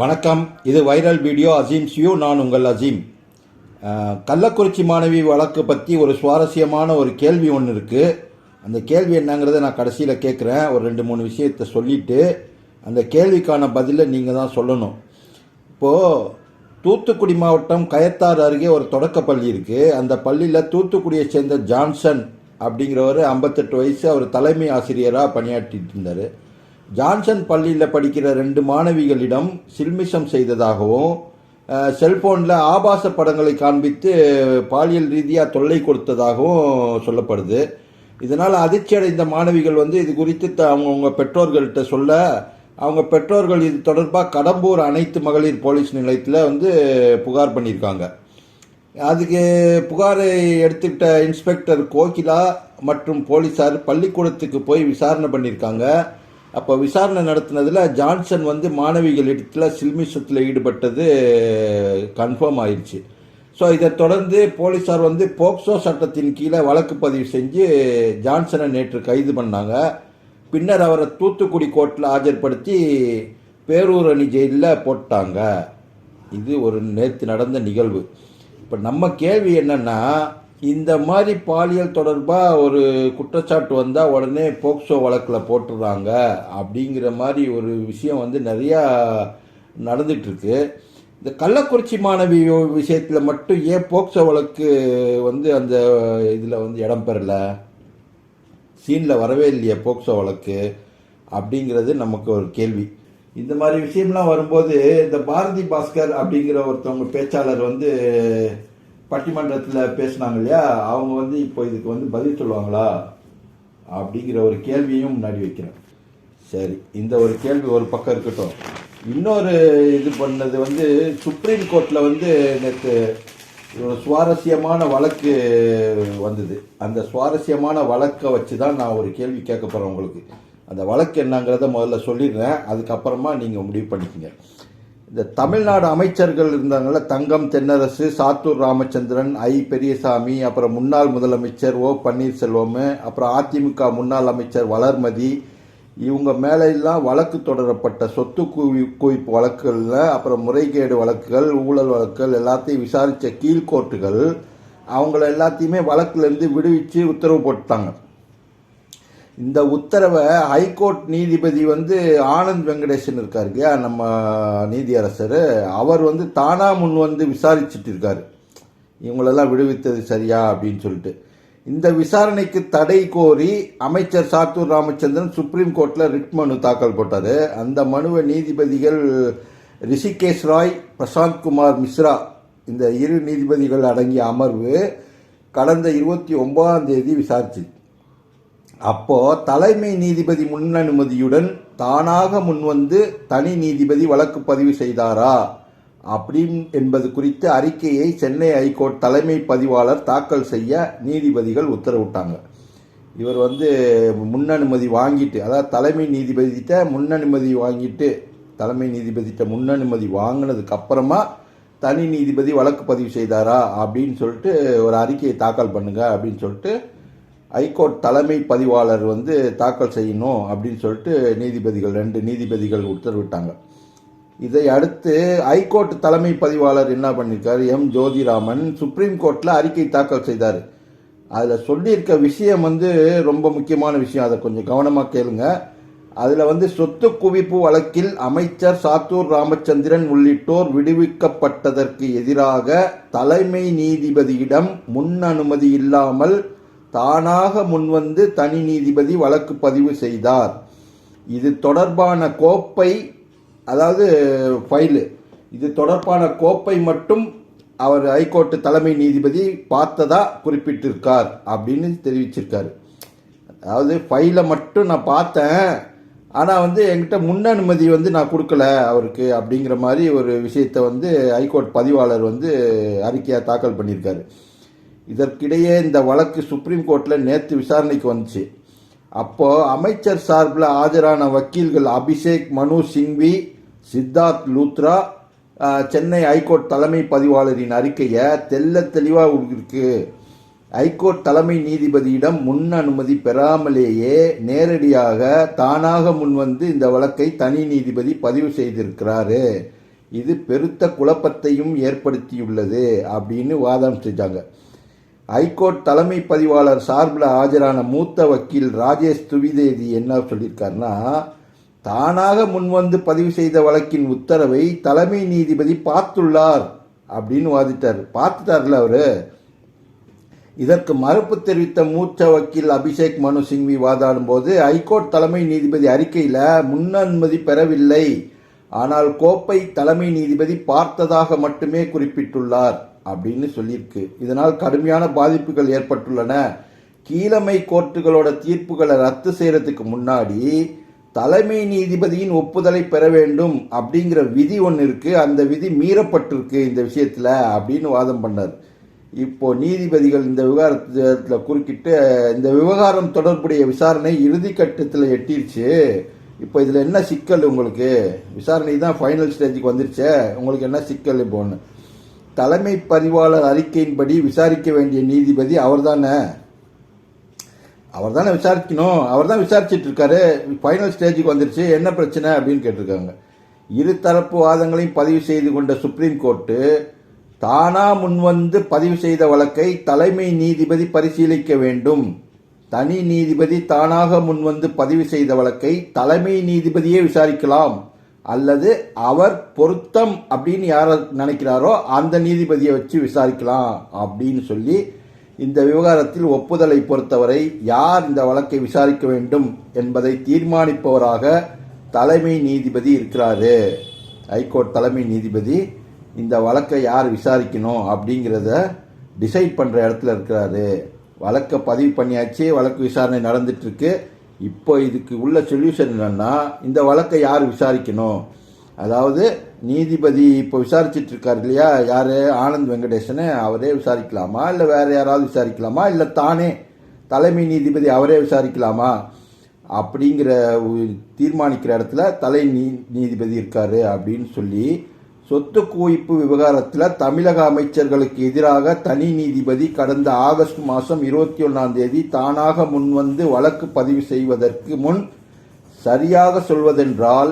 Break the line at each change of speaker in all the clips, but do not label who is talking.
வணக்கம். இது viral video Azeem see you நான் உங்கள் அசீம். கள்ளக்குறிச்சி மாணவி வழக்கு பற்றி ஒரு சுவாரஸ்யமான ஒரு கேள்வி ஒன்று இருக்குது அந்த கேள்வி என்னங்கிறத நான் கடைசியில் கேட்குறேன் ஒரு ரெண்டு மூணு விஷயத்தை சொல்லிவிட்டு அந்த கேள்விக்கான பதிலை நீங்கள் தான் சொல்லணும். இப்போது தூத்துக்குடி மாவட்டம் கயத்தாறு அருகே ஒரு தொடக்கப்பள்ளி இருக்குது அந்த பள்ளியில் தூத்துக்குடியை சேர்ந்த ஜான்சன் அப்படிங்கிறவர் ஐம்பத்தெட்டு வயசு அவர் தலைமை ஆசிரியராக பணியாற்றிட்டு இருந்தார். ஜான்சன் பள்ளியில் படிக்கிற ரெண்டு மாணவிகளிடம் சில்மிஷம் செய்ததாகவும் செல்போனில் ஆபாச படங்களை காண்பித்து பாலியல் ரீதியாக தொல்லை கொடுத்ததாகவும் சொல்லப்படுது. இதனால் அதிர்ச்சி அடைந்த மாணவிகள் வந்து இது குறித்து த- அவங்கவுங்க பெற்றோர்கள்ட்ட சொல்ல அவங்க பெற்றோர்கள் இது தொடர்பாக கடம்பூர் அனைத்து மகளிர் போலீஸ் நிலையத்தில் வந்து புகார் பண்ணியிருக்காங்க. அதுக்கு புகாரை எடுத்துக்கிட்ட இன்ஸ்பெக்டர் கோகிலா மற்றும் போலீஸார் பள்ளிக்கூடத்துக்கு போய் விசாரணை பண்ணியிருக்காங்க. அப்போ விசாரணை நடத்தினதில் ஜான்சன் வந்து மாணவிகளிடத்தில் சில்மிஷத்தில் ஈடுபட்டது கன்ஃபார்ம் ஆயிடுச்சு ஸோ இதை தொடர்ந்து போலீஸார் வந்து போக்சோ சட்டத்தின் கீழே வழக்கு பதிவு செஞ்சு ஜான்சனை நேற்று கைது பண்ணாங்க. பின்னர் அவரை தூத்துக்குடி கோர்ட்டில் ஆஜர்படுத்தி பேரூரணி ஜெயிலில் போட்டாங்க. இது ஒரு நேற்று நடந்த நிகழ்வு. இப்போ நம்ம கேள்வி என்னென்னா இந்த மாதிரி பாலியல் தொடர்பாக ஒரு குற்றச்சாட்டு வந்தால் உடனே போக்சோ வழக்கில் போட்டுடுறாங்க அப்படிங்கிற மாதிரி ஒரு விஷயம் வந்து நிறையா நடந்துகிட்ருக்கு இந்த கள்ளக்குறிச்சி மாணவி விஷயத்தில் மட்டும் ஏன் போக்சோ வழக்கு வந்து அந்த இதில் வந்து இடம் பெறல? சீனில் வரவே இல்லையே போக்சோ வழக்கு அப்படிங்கிறது நமக்கு ஒரு கேள்வி. இந்த மாதிரி விஷயம்லாம் வரும்போது இந்த பாரதி பாஸ்கர் அப்படிங்கிற ஒருத்தவங்க பேச்சாளர் வந்து பட்டிமன்றத்தில் பேசினாங்க இல்லையா? அவங்க வந்து இப்போ இதுக்கு வந்து பதில் சொல்லுவாங்களா? அப்படிங்கிற ஒரு கேள்வியும் முன்னாடி வைக்கிறேன். சரி இந்த ஒரு கேள்வி ஒரு பக்கம் இருக்கட்டும். இன்னொரு இது பண்ணது வந்து சுப்ரீம் கோர்ட்டில் வந்து நேற்று ஒரு சுவாரஸ்யமான வழக்கு வந்தது. அந்த சுவாரஸ்யமான வழக்கை வச்சு தான் நான் ஒரு கேள்வி கேட்க போகிறேன் உங்களுக்கு. அந்த வழக்கு என்னங்கிறத முதல்ல சொல்லிடுறேன். அதுக்கப்புறமா நீங்கள் முடிவு பண்ணிக்கங்க. இந்த தமிழ்நாடு அமைச்சர்கள் இருந்தாங்கல்ல தங்கம் தென்னரசு சாத்தூர் ராமச்சந்திரன் ஐ. பெரியசாமி அப்புறம் முன்னாள் முதலமைச்சர் ஓ. பன்னீர்செல்வம் அப்புறம் அதிமுக முன்னாள் அமைச்சர் வளர்மதி இவங்க மேலெல்லாம் வழக்கு தொடரப்பட்ட சொத்து குவி குவிப்பு வழக்குகளில் அப்புறம் முறைகேடு வழக்குகள் ஊழல் வழக்குகள் எல்லாத்தையும் விசாரித்த கீழ்கோர்ட்டுகள் அவங்கள எல்லாத்தையுமே வழக்குலேருந்து விடுவிச்சு உத்தரவு போட்டாங்க இந்த உத்தரவை ஹைகோர்ட் நீதிபதி வந்து ஆனந்த் வெங்கடேசன் இருக்கார் இல்லையா? நம்ம நீதியரசர். அவர் வந்து தானாக முன் வந்து விசாரிச்சுட்டு இருக்கார். இவங்களெல்லாம் விடுவித்தது சரியா அப்படின்னு சொல்லிட்டு. இந்த விசாரணைக்கு தடை கோரி அமைச்சர் சாத்தூர் ராமச்சந்திரன் சுப்ரீம் கோர்ட்டில் ரிட் மனு தாக்கல் போட்டார். அந்த மனுவை நீதிபதிகள் ரிஷிகேஷ் ராய் பிரசாந்த் குமார் மிஸ்ரா இந்த இரு நீதிபதிகள் அடங்கிய அமர்வு கடந்த இருபத்தி ஒன்பதாம் தேதி விசாரிச்சு அப்போ தலைமை நீதிபதி முன் அனுமதியுடன் தானாக முன்வந்து தனி நீதிபதி வழக்கு பதிவு செய்தாரா? அப்படின் என்பது குறித்து அறிக்கையை சென்னை ஹைகோர்ட் தலைமை பதிவாளர் தாக்கல் செய்ய நீதிபதிகள் உத்தரவிட்டாங்க. இவர் வந்து முன் அனுமதி வாங்கிட்டு அதாவது தலைமை நீதிபதிகிட்ட முன் அனுமதி வாங்கிட்டு தலைமை நீதிபதிகிட்ட முன் அனுமதி வாங்கினதுக்கு அப்புறமா தனி நீதிபதி வழக்கு பதிவு செய்தாரா அப்படின்னு சொல்லிட்டு ஒரு அறிக்கையை தாக்கல் பண்ணுங்க அப்படின்னு சொல்லிட்டு ஐகோர்ட் தலைமை பதிவாளர் வந்து தாக்கல் செய்யணும் அப்படின்னு சொல்லிட்டு நீதிபதிகள் ரெண்டு நீதிபதிகள் உத்தரவிட்டாங்க. இதை அடுத்து ஐகோர்ட் தலைமை பதிவாளர் என்ன பண்ணியிருக்காரு எம். ஜோதிராமன் சுப்ரீம் கோர்ட்டில் அறிக்கை தாக்கல் செய்தார். அதில் சொல்லியிருக்க விஷயம் வந்து ரொம்ப முக்கியமான விஷயம். அதை கொஞ்சம் கவனமாக கேளுங்க. அதில் வந்து சொத்து குவிப்பு வழக்கில் அமைச்சர் சாத்தூர் ராமச்சந்திரன் உள்ளிட்டோர் விடுவிக்கப்பட்டதற்கு எதிராக தலைமை நீதிபதியிடம் முன் அனுமதி இல்லாமல் தானாக முன்வந்து தனி நீதிபதி வழக்கு பதிவு செய்தார். இது தொடர்பான கோப்பை அதாவது ஃபைலு. இது தொடர்பான கோப்பை மட்டும் அவர் ஹைகோர்ட்டு தலைமை நீதிபதி பார்த்ததா குறிப்பிட்டிருக்கார் அப்படின்னு தெரிவிச்சிருக்காரு. அதாவது ஃபைலை மட்டும் நான் பார்த்தேன். ஆனால் வந்து என்கிட்ட முன் அனுமதி வந்து நான் கொடுக்கல அவருக்கு அப்படிங்கிற மாதிரி ஒரு விஷயத்தை வந்து ஹைகோர்ட் பதிவாளர் வந்து அறிக்கையாக தாக்கல் பண்ணியிருக்காரு. இதற்கிடையே இந்த வழக்கு சுப்ரீம் கோர்ட்டில் நேற்று விசாரணைக்கு வந்துச்சு. அப்போது அமைச்சர் சார்பில் ஆஜரான வக்கீல்கள் அபிஷேக் மனு சிங்வி சித்தார்த் லூத்ரா சென்னை ஹைகோர்ட் தலைமை பதிவாளரின் அறிக்கையை தெல்ல தெளிவாக இருக்கு ஹைகோர்ட் தலைமை நீதிபதியிடம் முன் அனுமதி பெறாமலேயே நேரடியாக தானாக முன்வந்து இந்த வழக்கை தனி நீதிபதி பதிவு செய்திருக்கிறாரு. இது பெருத்த குழப்பத்தையும் ஏற்படுத்தியுள்ளது அப்படின்னு வாதம் செஞ்சாங்க. ஹைகோர்ட் தலைமை பதிவாளர் சார்பில் ஆஜரான மூத்த வக்கீல் ராஜேஷ் துவிதேதி என்ன சொல்லியிருக்காருன்னா தானாக முன்வந்து பதிவு செய்த வழக்கின் உத்தரவை தலைமை நீதிபதி பார்த்துள்ளார் அப்படின்னு வாதிட்டார். பார்த்துட்டார்ல அவர். இதற்கு மறுப்பு தெரிவித்த மூத்த வக்கீல் அபிஷேக் மனு சிங்வி வாதாடும் போது ஹைகோர்ட் தலைமை நீதிபதி அறிக்கையில் முன்னனுமதி பெறவில்லை. ஆனால் கோப்பை தலைமை நீதிபதி பார்த்ததாக மட்டுமே குறிப்பிட்டுள்ளார். அப்படின்னு சொல்லியிருக்கு. இதனால் கடுமையான பாதிப்புகள் ஏற்பட்டுள்ளன. கீழமை கோர்ட்டுகளோட தீர்ப்புகளை ரத்து செய்கிறதுக்கு முன்னாடி தலைமை நீதிபதியின் ஒப்புதலை பெற வேண்டும் அப்படிங்கிற விதி ஒன்று இருக்குது அந்த விதி மீறப்பட்டிருக்கு இந்த விஷயத்தில் அப்படின்னு வாதம் பண்ணார். இப்போ நீதிபதிகள் இந்த விவகாரத்தில் குறுக்கிட்டு இந்த விவகாரம் தொடர்புடைய விசாரணை இறுதி கட்டத்தில் எட்டிருச்சு. இப்போ இதில் என்ன சிக்கல் உங்களுக்கு? விசாரணை தான் ஃபைனல் ஸ்டேஜுக்கு வந்துருச்சே. உங்களுக்கு என்ன சிக்கல் இப்போ ஒன்று தலைமை பதிவாளர் அறிக்கையின்படி விசாரிக்க வேண்டிய நீதிபதி அவர்தானே. அவர் தானே விசாரிக்கணும். அவர் தான் விசாரிச்சுட்டு இருக்காரு ஃபைனல் ஸ்டேஜுக்கு வந்துருச்சு. என்ன பிரச்சனை அப்படின்னு கேட்டிருக்காங்க. இரு தரப்பு வாதங்களையும் பதிவு செய்து கொண்ட சுப்ரீம் கோர்ட்டு தானா முன்வந்து பதிவு செய்த வழக்கை தலைமை நீதிபதி பரிசீலிக்க வேண்டும். தனி நீதிபதி தானாக முன்வந்து பதிவு செய்த வழக்கை தலைமை நீதிபதியே விசாரிக்கலாம். அல்லது அவர் பொருத்தம் அப்படின்னு யார நினைக்கிறாரோ அந்த நீதிபதியை வச்சு விசாரிக்கலாம் அப்படின்னு சொல்லி இந்த விவகாரத்தில் ஒப்புதலை பொறுத்தவரை யார் இந்த வழக்கை விசாரிக்க வேண்டும் என்பதை தீர்மானிப்பவராக தலைமை நீதிபதி இருக்கிறாரு. ஹைகோர்ட் தலைமை நீதிபதி இந்த வழக்கை யார் விசாரிக்கணும் அப்படிங்கிறத டிசைட் பண்ணுற இடத்துல இருக்கிறாரு. வழக்கை பதிவு பண்ணியாச்சு வழக்கு விசாரணை நடந்துட்டு இருக்கு. இப்போ இதுக்கு உள்ள சொல்யூஷன் என்னென்னா இந்த வழக்கை யார் விசாரிக்கணும்? அதாவது நீதிபதி இப்போ விசாரிச்சிட்டு இருக்காரு இல்லையா? யார்? ஆனந்த் வெங்கடேசனு அவரே விசாரிக்கலாமா? இல்லை வேறு யாராவது விசாரிக்கலாமா? இல்லை தானே தலைமை நீதிபதி அவரே விசாரிக்கலாமா? அப்படிங்கிற தீர்மானிக்கிற இடத்துல தலை நீ நீதிபதி இருக்காரு அப்படின்னு சொல்லி சொத்து குவிப்பு விவகாரத்தில் தமிழக அமைச்சர்களுக்கு எதிராக தனி நீதிபதி கடந்த ஆகஸ்ட் மாதம் இருபத்தி ஒன்றாம் தேதி தானாக முன்வந்து வழக்கு பதிவு செய்வதற்கு முன் சரியாக சொல்வதென்றால்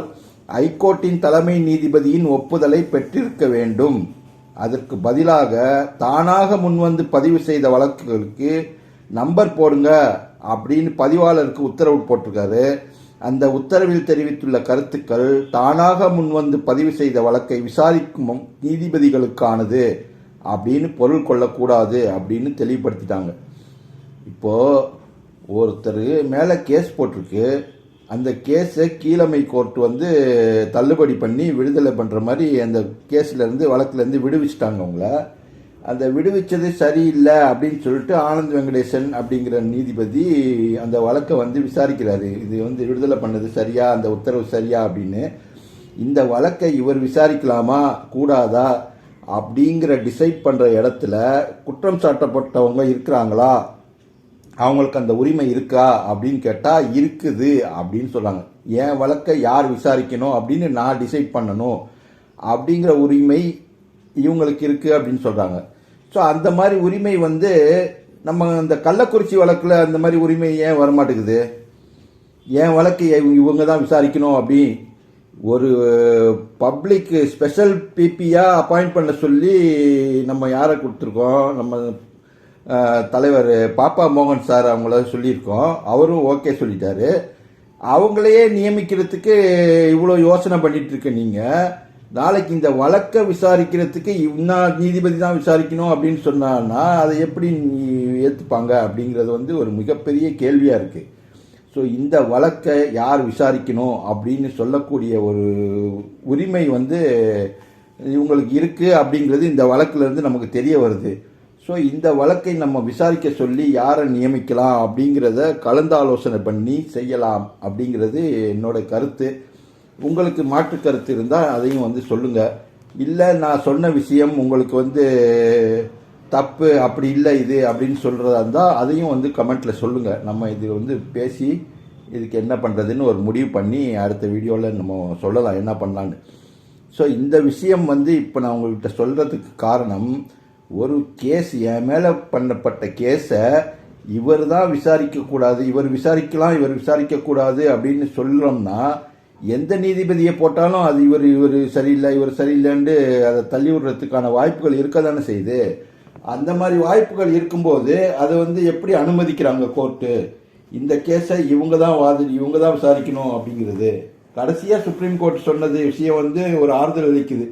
ஐகோர்ட்டின் தலைமை நீதிபதியின் ஒப்புதலை பெற்றிருக்க வேண்டும். அதற்கு பதிலாக தானாக முன்வந்து பதிவு செய்த வழக்குகளுக்கு நம்பர் போடுங்க அப்படின்னு பதிவாளருக்கு உத்தரவு போட்டிருக்காரு. அந்த உத்தரவில் தெரிவித்துள்ள கருத்துக்கள் தானாக முன்வந்து பதிவு செய்த வழக்கை விசாரிக்கும் நீதிபதிகளுக்கானது அப்படின்னு பொருள் கொள்ளக்கூடாது அப்படின்னு தெளிவுபடுத்திட்டாங்க. இப்போது ஒருத்தர் மேலே கேஸ் போட்டிருக்கு. அந்த கேஸை கீழமை கோர்ட் வந்து தள்ளுபடி பண்ணி விடுதலை பண்ணுற மாதிரி அந்த கேஸ்லேருந்து வழக்குலேருந்து விடுவிச்சிட்டாங்க அவங்கள. அந்த விடுவிச்சது சரியில்லை அப்படின்னு சொல்லிட்டு ஆனந்த் வெங்கடேசன் அப்படிங்கிற நீதிபதி அந்த வழக்கை வந்து விசாரிக்கிறாரு. இது வந்து விடுதலை பண்ணது சரியா? அந்த உத்தரவு சரியா அப்படின்னு. இந்த வழக்கை இவர் விசாரிக்கலாமா? கூடாதா? அப்படிங்கிற டிசைட் பண்ணுற இடத்துல குற்றம் சாட்டப்பட்டவங்க இருக்கிறாங்களா? அவங்களுக்கு அந்த உரிமை இருக்கா? அப்படின்னு கேட்டால் இருக்குது அப்படின்னு சொல்கிறாங்க என் வழக்கை யார் விசாரிக்கணும் அப்படின்னு நான் டிசைட் பண்ணணும். அப்படிங்கிற உரிமை இவங்களுக்கு இருக்குது அப்படின்னு சொல்கிறாங்க ஸோ அந்த மாதிரி உரிமை வந்து நம்ம இந்த கள்ளக்குறிச்சி வழக்கில் அந்த மாதிரி உரிமை ஏன் வரமாட்டேங்குது? என் வழக்கு இவங்க தான் விசாரிக்கணும் அப்படி ஒரு பப்ளிக் ஸ்பெஷல் பிபியாக அப்பாயிண்ட் பண்ண சொல்லி நம்ம யாரை கொடுத்துருக்கோம்? நம்ம தலைவர் பாப்பா மோகன் சார் அவங்கள சொல்லியிருக்கோம். அவரும் ஓகே சொல்லிட்டாரு. அவங்களையே நியமிக்கிறதுக்கு இவ்வளோ யோசனை பண்ணிகிட்ருக்க நீங்கள் நாளைக்கு இந்த வழக்கை விசாரிக்கிறதுக்கு இன்னா நீதிபதி தான் விசாரிக்கணும் அப்படின்னு சொன்னான்னா அதை எப்படி ஏற்றுப்பாங்க அப்படிங்கிறது வந்து ஒரு மிகப்பெரிய கேள்வியாக இருக்குது ஸோ இந்த வழக்கை யார் விசாரிக்கணும் அப்படின்னு சொல்லக்கூடிய ஒரு உரிமை வந்து இவங்களுக்கு இருக்குது அப்படிங்கிறது இந்த வழக்கிலேருந்து நமக்கு தெரிய வருது. ஸோ இந்த வழக்கை நம்ம விசாரிக்க சொல்லி யாரை நியமிக்கலாம் அப்படிங்கிறத கலந்தாலோசனை பண்ணி செய்யலாம் அப்படிங்கிறது என்னோட கருத்து. உங்களுக்கு மாற்று கருத்து இருந்தால் அதையும் வந்து சொல்லுங்கள் இல்லை நான் சொன்ன விஷயம் உங்களுக்கு வந்து தப்பு அப்படி இல்லை இது அப்படின்னு சொல்கிறதா இருந்தால் அதையும் வந்து கமெண்ட்டில் சொல்லுங்கள் நம்ம இது வந்து பேசி இதுக்கு என்ன பண்ணுறதுன்னு ஒரு முடிவு பண்ணி அடுத்த வீடியோவில் நம்ம சொல்லலாம் என்ன பண்ணலான்னு ஸோ இந்த விஷயம் வந்து இப்போ நான் உங்கள்கிட்ட சொல்கிறதுக்கு காரணம் ஒரு கேஸ் என் மேலே பண்ணப்பட்ட கேஸை இவர் தான் விசாரிக்கக்கூடாது இவர் விசாரிக்கலாம் இவர் விசாரிக்கக்கூடாது அப்படின்னு சொல்கிறோம்னா எந்த நீதிபதியை போட்டாலும் அது இவர் இவர் சரியில்லை இவர் சரியில்லைன்னு அதை தள்ளி விடுறதுக்கான வாய்ப்புகள் இருக்க தானே செய்யுது. அந்த மாதிரி வாய்ப்புகள் இருக்கும்போது அதை வந்து எப்படி அனுமதிக்கிறாங்க கோர்ட்டு? இந்த கேஸை இவங்க தான் வாதி இவங்க தான் விசாரிக்கணும் அப்படிங்கிறது. கடைசியாக சுப்ரீம் கோர்ட் சொன்னது விஷயம் வந்து ஒரு ஆறுதல் அளிக்குது.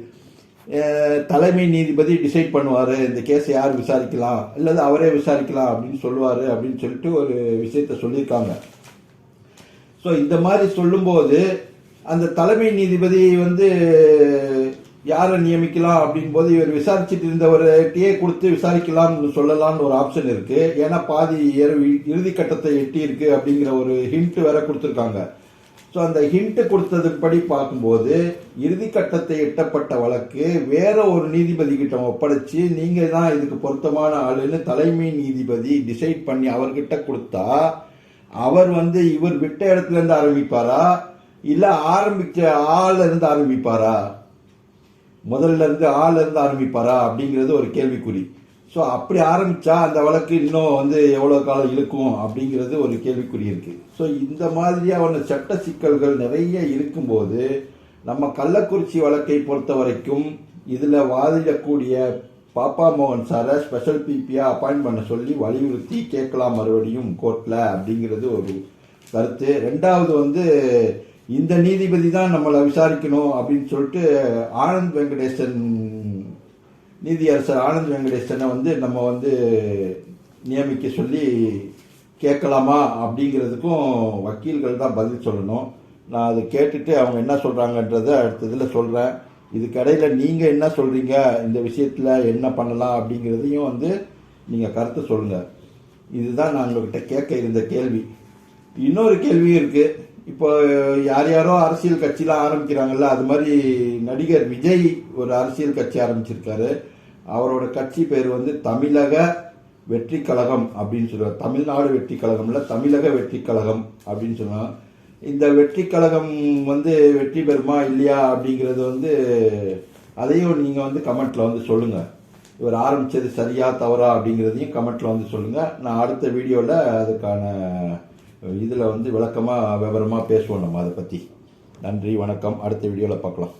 தலைமை நீதிபதி டிசைட் பண்ணுவார் இந்த கேஸை யார் விசாரிக்கலாம்? இல்லது அவரே விசாரிக்கலாம் அப்படின்னு சொல்லுவார் அப்படின்னு சொல்லிட்டு ஒரு விஷயத்த சொல்லியிருக்காங்க. ஸோ இந்த மாதிரி சொல்லும்போது அந்த தலைமை நீதிபதி வந்து யாரை நியமிக்கலாம் அப்படின் போது இவர் விசாரிச்சுட்டு இருந்தவர்கிட்டயே கொடுத்து விசாரிக்கலாம்னு சொல்லலாம்னு ஒரு ஆப்ஷன் இருக்கு. ஏன்னா பாதி ஏறு- இறுதி கட்டத்தை எட்டி இருக்கு அப்படிங்கிற ஒரு ஹிண்ட் வேற கொடுத்துருக்காங்க. ஸோ அந்த ஹிண்ட் கொடுத்ததுபடி பார்க்கும்போது இறுதி கட்டத்தை எட்டப்பட்ட வழக்கு வேற ஒரு நீதிபதி கிட்ட ஒப்படைச்சு நீங்க தான் இதுக்கு பொருத்தமான ஆளுன்னு தலைமை நீதிபதி டிசைட் பண்ணி அவர்கிட்ட கொடுத்தா அவர் வந்து இவர் விட்ட இடத்துல இருந்து ஆரம்பிப்பாரா? இல்லை ஆரம்பிக்க ஆள் இருந்து ஆரம்பிப்பாரா? முதல்ல இருந்து ஆள் இருந்து ஆரம்பிப்பாரா? அப்படிங்கிறது ஒரு கேள்விக்குறி. ஸோ அப்படி ஆரம்பித்தா அந்த வழக்கு இன்னும் வந்து எவ்வளோ காலம் இழுக்கும் அப்படிங்கிறது ஒரு கேள்விக்குறி இருக்குது ஸோ இந்த மாதிரியான சட்ட சிக்கல்கள் நிறைய இருக்கும்போது நம்ம கள்ளக்குறிச்சி வழக்கை பொறுத்த வரைக்கும் இதில் வாதிடக்கூடிய பாப்பா மோகன் சாரை ஸ்பெஷல் பிபியாக அப்பாயிண்ட் பண்ண சொல்லி வலியுறுத்தி கேட்கலாம் மறுபடியும் கோர்ட்டில் அப்படிங்கிறது ஒரு கருத்து. ரெண்டாவது வந்து இந்த நீதிபதி தான் நம்மளை விசாரிக்கணும் அப்படின்னு சொல்லிட்டு ஆனந்த் வெங்கடேசன் நீதியரசர் ஆனந்த் வெங்கடேசனை வந்து நம்ம வந்து நியமிக்க சொல்லி கேட்கலாமா அப்படிங்கிறதுக்கும் வக்கீல்கள் தான் பதில் சொல்லணும். நான் அதை கேட்டுட்டு அவங்க என்ன சொல்கிறாங்கன்றதை அடுத்ததில் சொல்கிறேன் இதுக்கடையில் நீங்கள் என்ன சொல்கிறீங்க இந்த விஷயத்தில் என்ன பண்ணலாம் அப்படிங்கிறதையும் வந்து நீங்கள் கருத்து சொல்லுங்கள் இதுதான் நான் உங்கள்கிட்ட கேட்க இருந்த கேள்வி. இன்னொரு கேள்வியும் இருக்குது இப்போ யார் யாரோ அரசியல் கட்சிலாம் ஆரம்பிக்கிறாங்கல்ல அது மாதிரி நடிகர் விஜய் ஒரு அரசியல் கட்சி ஆரம்பிச்சிருக்காரு. அவரோட கட்சி பேர் வந்து தமிழக வெற்றி கழகம் அப்படின்னு சொல்லுவாங்க. தமிழ்நாடு வெற்றி கழகம்ல தமிழக வெற்றி கழகம் அப்படின்னு சொல்லுவாங்க. இந்த வெற்றி கழகம் வந்து வெற்றி பெறுமா இல்லையா அப்படிங்கிறது வந்து அதையும் நீங்கள் வந்து கமெண்ட்டில் வந்து சொல்லுங்கள் இவர் ஆரம்பிச்சது சரியா தவறா அப்படிங்கிறதையும் கமெண்ட்டில் வந்து சொல்லுங்கள் நான் அடுத்த வீடியோவில் அதுக்கான இதில் வந்து விளக்கமாக விவரமாக பேசுவோம் நம்ம அதை பற்றி நன்றி வணக்கம். அடுத்த வீடியோவில் பார்க்கலாம்.